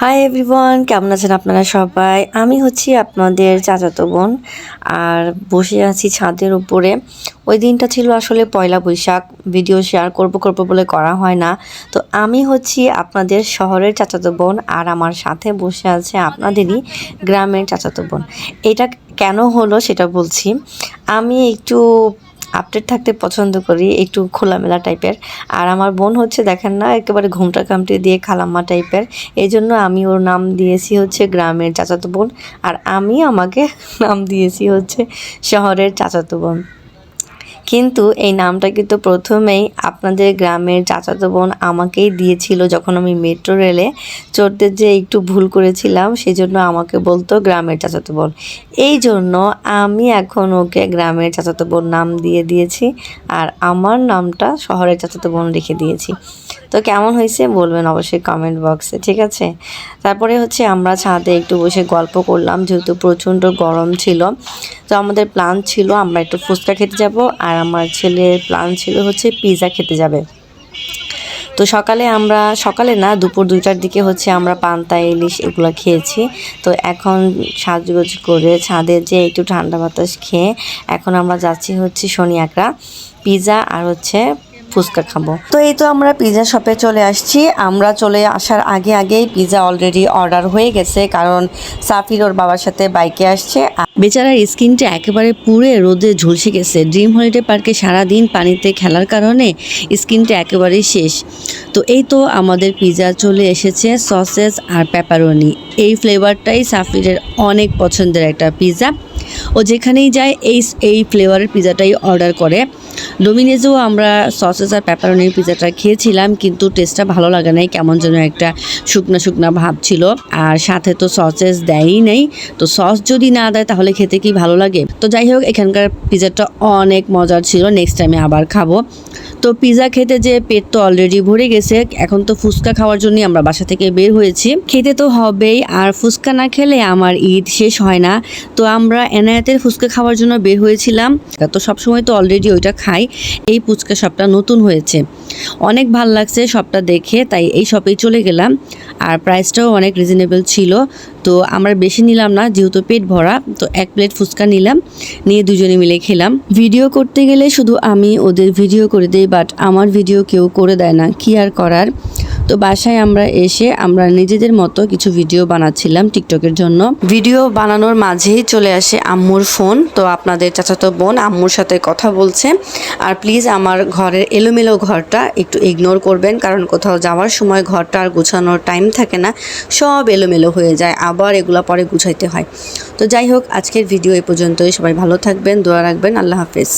Hi everyone কেমন আছেন আপনারা সবাই? আমি হচ্ছি আপনাদের চাচাতো বোন, আর বসে আছি ছাদের উপরে। ওই দিনটা ছিল আসলে পয়লা বৈশাখ ভিডিও শেয়ার করব করব বলে করা হয় না। তো আমি হচ্ছি আপনাদের শহরের চাচাতো বোন, আর আমার সাথে বসে আছে আপনাদেরই গ্রামের চাচাতো বোন। এটা কেন হলো সেটা বলছি। আমি একটু আপডেট থাকতে পছন্দ করি, একটু খোলামেলা টাইপের আর আমার বোন হচ্ছে, দেখেন না, একেবারে ঘুমটা কামটি দিয়ে খালাম্মা টাইপের এই জন্য আমি ওর নাম দিয়েছি হচ্ছে গ্রামের চাচাতো বোন। আর আমি আমাকে নাম দিয়েছি হচ্ছে শহরের চাচাতো বোন। কিন্তু এই নামটা কিন্তু প্রথমেই আপনাদের গ্রামের চাচাতো বোন আমাকেই দিয়েছিল যখন আমি মেট্রো রেলে চড়তে যে একটু ভুল করেছিলাম সেই জন্য আমাকে বলতো গ্রামের চাচাতো বোন। এই জন্য আমি এখন ওকে গ্রামের চাচাতো বোন নাম দিয়ে দিয়েছি আর আমার নামটা শহরের চাচাতো বোন রেখে দিয়েছি। তো কেমন হয়েছে বলবেন অবশ্যই কমেন্ট বক্সে ঠিক আছে? তারপরে হচ্ছে আমরা ছাদে একটু বসে গল্প করলাম, যেহেতু প্রচণ্ড গরম ছিল, তো আমাদের প্ল্যান ছিল আমরা একটু ফুচকা খেতে যাব আর আমার ছেলের প্ল্যান ছিল হচ্ছে পিৎজা খেতে যাবে। তো সকালে আমরা, সকালে না, দুপুর দুইটার দিকে হচ্ছে আমরা পান্তা, ইলিশ এগুলো খেয়েছি। তো এখন সাজগোজ করে ছাদে যে একটু ঠান্ডা বাতাস খেয়ে এখন আমরা যাচ্ছি হচ্ছে শনি পিজা আর হচ্ছে ফুচকা খাব। তো এই তো আমরা পিৎজা শপে চলে আসছি। আমরা চলে আসার আগে আগেই পিৎজা অলরেডি অর্ডার হয়ে গেছে, কারণ সাফির ওর বাবার সাথে বাইকে আসছে। বেচারার স্কিনটা একেবারে পুড়ে রোদে ঝলসে গেছে। ড্রিম হলিডে পার্কে সারাদিন পানিতে খেলার কারণে স্কিনটা একেবারেই শেষ। তো এই তো আমাদের পিৎজা চলে এসেছে সসেস আর পেপারনি এই ফ্লেভারটাই সাফিরের অনেক পছন্দের একটা পিৎজা ও যেখানেই যায়, এই এই ফ্লেভারের পিৎজাটাই অর্ডার করে। ডোমিনেজেও আমরা সসেস আর পেপারনির পিজাটা খেয়েছিলাম, কিন্তু টেস্টটা ভালো লাগে নাই, কেমন যেন একটা শুকনা শুকনা ভাব ছিল। আর সাথে তো সসেস দেয়ই নেই, তো সস যদি না দেয় তাহলে খেতে কি ভালো লাগে? তো যাই হোক, এখানকার পিজাটা অনেক মজার ছিল নেক্সট টাইমে আবার খাব। তো পিৎজা খেতে যে পেট তো অলরেডি ভরে গেছে, এখন তো ফুচকা খাওয়ার জন্যই আমরা বাসা থেকে বের হয়েছি। খেতে তো হবেই, আর ফুচকা না খেলে আমার ঈদ শেষ হয় না। তো আমরা এনায়েতের ফুচকা খাওয়ার জন্য বের হয়েছিলাম। তো সবসময় তো অলরেডি ওইটা খাই। এই ফুচকা শপটা নতুন হয়েছে। অনেক ভালো লাগছে শপটা দেখে, তাই এই শপেই চলে গেলাম। আর প্রাইসটাও অনেক রিজনেবল ছিল। তো আমরা বেশি নিলাম না, যেহেতু পেট ভরা, তো এক প্লেট ফুচকা নিলাম, নিয়ে দুজনে মিলে খেলাম। ভিডিও করতে গেলে শুধু আমি ওদের ভিডিও করে দিই বাট আমার ভিডিও কেউ করে দেয় না, কি আর করার? তো বাসায় আমরা এসে আমরা নিজেদের মতো কিছু ভিডিও বানাচ্ছিলাম টিকটকের জন্য। ভিডিও বানানোর মাঝেই চলে আসে আম্মুর ফোন তো আপনাদের চাচাতো বোন আম্মুর সাথে কথা বলছে। আর প্লিজ আমার ঘরের এলোমেলো ঘরটা একটু ইগনোর করবেন, কারণ কোথাও যাওয়ার সময় ঘরটা আর গোছানোর টাইম থাকে না। সব এলোমেলো হয়ে যায়, আবার এগুলো পরে গুছাইতে হয়। তো যাই হোক, আজকের ভিডিও এ পর্যন্তই। সবাই ভালো থাকবেন, দোয়া রাখবেন। আল্লাহ হাফেজ।